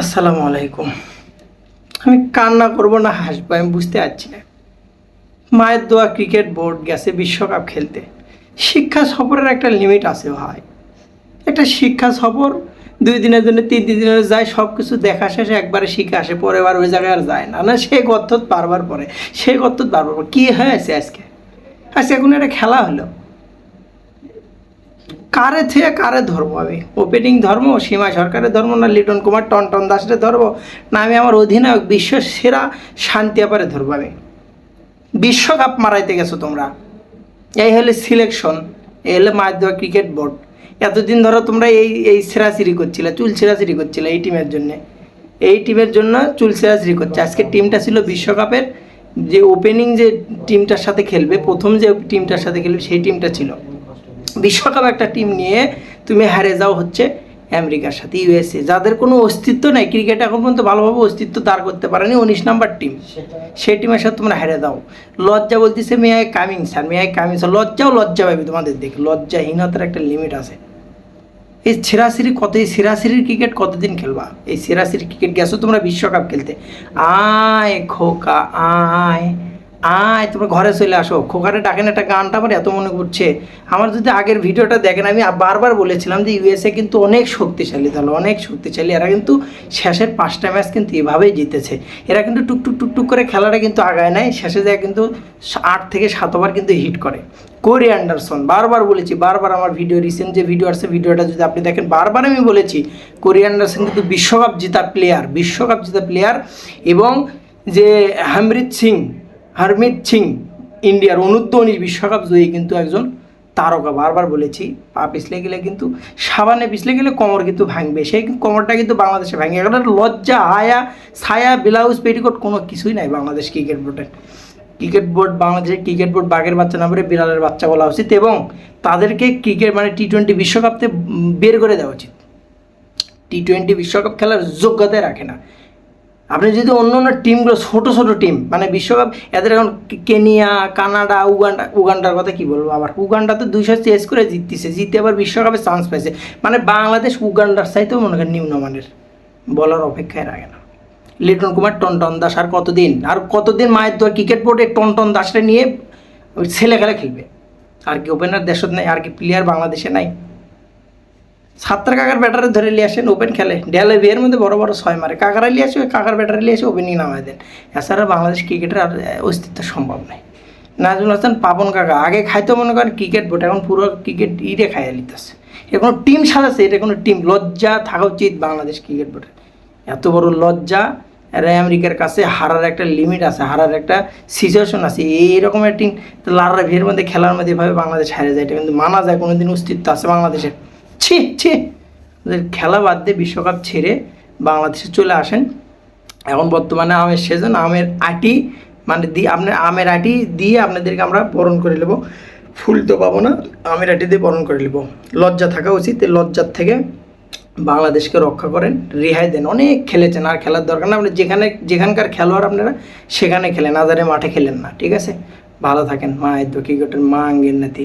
আসসালামু আলাইকুম। আমি কান্না করব না, হাসবো, আমি বুঝতে পারছি না। মায়ের দোয়া ক্রিকেট বোর্ড গেছে বিশ্বকাপ খেলতে। শিক্ষা সফরের একটা লিমিট আছে ভাই। একটা শিক্ষা সফর, দুই দিনের জন্য, তিন দিন দিনের যায় সব কিছু দেখা শেষে, একবারে শিখে আসে পরে বার ওই জায়গায় আর যায় না। না সে গর্থত বারবার পরে সে গর্থত বারবার পরে। কী হয়েছে আজকে? আজকে এখন একটা খেলা হলো। কারে থেকে কারে ধরবো আমি? ওপেনিং ধর্ম, সীমা সরকারের ধর্ম না লিটন কুমার টনটন দাসের ধরবো না আমি আমার অধিনায়ক বিশ্ব সেরা শান্তি আপারে ধরবো আমি। বিশ্বকাপ মারাইতে গেছো তোমরা। এই হলে সিলেকশন এই হলে মাছ দেওয়া ক্রিকেট বোর্ড এতদিন ধরো তোমরা এই এই সেরাসিরি করছিলে, চুল সেরাসিরি করছিলে এই টিমের জন্য। এই টিমের জন্য চুল সেরাসিরি করছে। আজকে টিমটা ছিল বিশ্বকাপের যে ওপেনিং যে টিমটার সাথে খেলবে, প্রথম যে টিমটার সাথে খেলবে সেই টিমটা ছিল। বিশ্বকাপ একটা টিম নিয়ে তুমি হারে যাও হচ্ছে আমেরিকার সাথে ইউএসএ যাদের কোনো অস্তিত্ব নেই ক্রিকেট এখন পর্যন্ত ভালোভাবে অস্তিত্ব দাঁড় করতে পারেনি উনিশ নাম্বার টিম সেই টিমের সাথে তোমরা হেরে দাও। লজ্জা বলতেছে may I coming sir may I coming sir. লজ্জাও লজ্জা পাবে তোমাদের দেখে। লজ্জাহীনতার একটা লিমিট আছে। এই সেরাসিরি কত এই সেরাসিরির ক্রিকেট কতদিন খেলবা? এই সেরাসিরি ক্রিকেট গেছো তোমরা বিশ্বকাপ খেলতে। আয় খোকা আয়। আয়, তোমরা ঘরে চলে আসো। খোকারে ডাকেন একটা গানটা আমার এত মনে করছে আমার যদি আগের ভিডিওটা দেখেন, আমি বারবার বলেছিলাম যে ইউএসএ কিন্তু অনেক শক্তিশালী দল, অনেক শক্তিশালী। এরা কিন্তু শেষের পাঁচটা ম্যাচ কিন্তু এভাবেই জিতেছে। এরা কিন্তু টুকটুক টুকটুক করে খেলাটা কিন্তু আগায় নেয়। শেষে যায় কিন্তু আট থেকে সাত ওভার কিন্তু হিট করে। কোরি অ্যান্ডারসন, বারবার বলেছি, বারবার আমার ভিডিও রিসেন্ট যে ভিডিও আসছে, ভিডিওটা যদি আপনি দেখেন, বারবার আমি বলেছি, কোরি অ্যান্ডারসন কিন্তু বিশ্বকাপ জেতা প্লেয়ার বিশ্বকাপ জেতা প্লেয়ার এবং যে হামরিত সিং হরমিত সিং, ইন্ডিয়ার অনূর্ধ্ব উনিশ বিশ্বকাপ জয়ী কিন্তু একজন তারকা। বারবার বলেছি, পা পিছলে গেলে কিন্তু সাবানে পিছলে গেলে কোমর কিন্তু ভাঙবে। সেই কোমরটা কিন্তু বাংলাদেশে ভাঙে। আর লজ্জা আয়া ছায়া, ব্লাউজ, পেটিকোট কোনো কিছুই নাই বাংলাদেশ ক্রিকেট বোর্ডের ক্রিকেট বোর্ড, বাংলাদেশের ক্রিকেট বোর্ড বাঘের বাচ্চা না বলে বিড়ালের বাচ্চা বলা উচিত এবং তাদেরকে ক্রিকেট মানে টি টোয়েন্টি বিশ্বকাপতে বের করে দেওয়া উচিত। টি টোয়েন্টি বিশ্বকাপ খেলার যোগ্যতাই রাখে না। আপনি যদি অন্য অন্য টিমগুলো ছোটো ছোটো টিম মানে বিশ্বকাপ, এদের এখন কেনিয়া, কানাডা, উগান্ডা, উগান্ডার কথা কি বলব আবার? উগান্ডা তো দুইশো চেস করে জিততেছে, জিতে আবার বিশ্বকাপে চান্স পাইছে। মানে বাংলাদেশ উগান্ডার চাইতেও মনে করেন নিম্নমানের বলার অপেক্ষায় রাখে না। লিটন কুমার, টনটন দাস আর কতদিন? আর কতদিন মায়ের দোয়ার ক্রিকেট বোর্ডে টনটন দাসটা নিয়ে ছেলে খেলা খেলবে? আর কি ওপেনার দেশত নাই, আর কি প্লেয়ার বাংলাদেশে নাই? সাতটা কাকার ব্যাটারে ধরে নিয়ে আসেন, ওপেন খেলে। ডেলে বিয়ের মধ্যে বড় বড় ছয় মারে। কাকারা নিয়ে আসে, কাকার ব্যাটারে নিয়ে এসে ওপেনিং নামায় দেন। এছাড়া বাংলাদেশ ক্রিকেটের আর অস্তিত্ব সম্ভব নয় নাজমুল হাসান পাপন কাকা, আগে খাইতো মনে করেন ক্রিকেট বোর্ড, এখন পুরো ক্রিকেট ইটে খাইয়া লিতেছে এ কোনো টিম সাজাচ্ছে, এটা কোনো টিম, লজ্জা থাকা উচিত বাংলাদেশ ক্রিকেট বোর্ডের। এত বড় লজ্জা, এরা আমেরিকার কাছে হারার একটা লিমিট আছে, হারার একটা সিচুয়েশন আছে। এই রকমের টিম লারা ভিড়ের মধ্যে খেলার মধ্যে এভাবে বাংলাদেশ হারে যায়, এটা কিন্তু মানা যায়, কোনোদিন অস্তিত্ব আছে বাংলাদেশের। ছি ছি। ওদের খেলা বাদ দিয়ে বিশ্বকাপ ছেড়ে বাংলাদেশে চলে আসেন। এখন বর্তমানে আমের সেজন আমের আটি মানে দিয়ে আপনার আমের আটি দিয়ে আপনাদেরকে আমরা বরণ করে নেব। ফুল তো পাবো না, আমের আটি দিয়ে বরণ করে নেব। লজ্জা থাকা উচিত, এই লজ্জার থেকে বাংলাদেশকে রক্ষা করেন, রেহাই দেন। অনেক খেলেছেন, আর খেলার দরকার না, আপনি যেখানে, যেখানকার খেলোয়াড় আপনারা, সেখানে খেলেন, আজারে মাঠে খেলেন না, ঠিক আছে? ভালো থাকেন মা এত ক্রিকেটের মা আঙ্গের নাতি।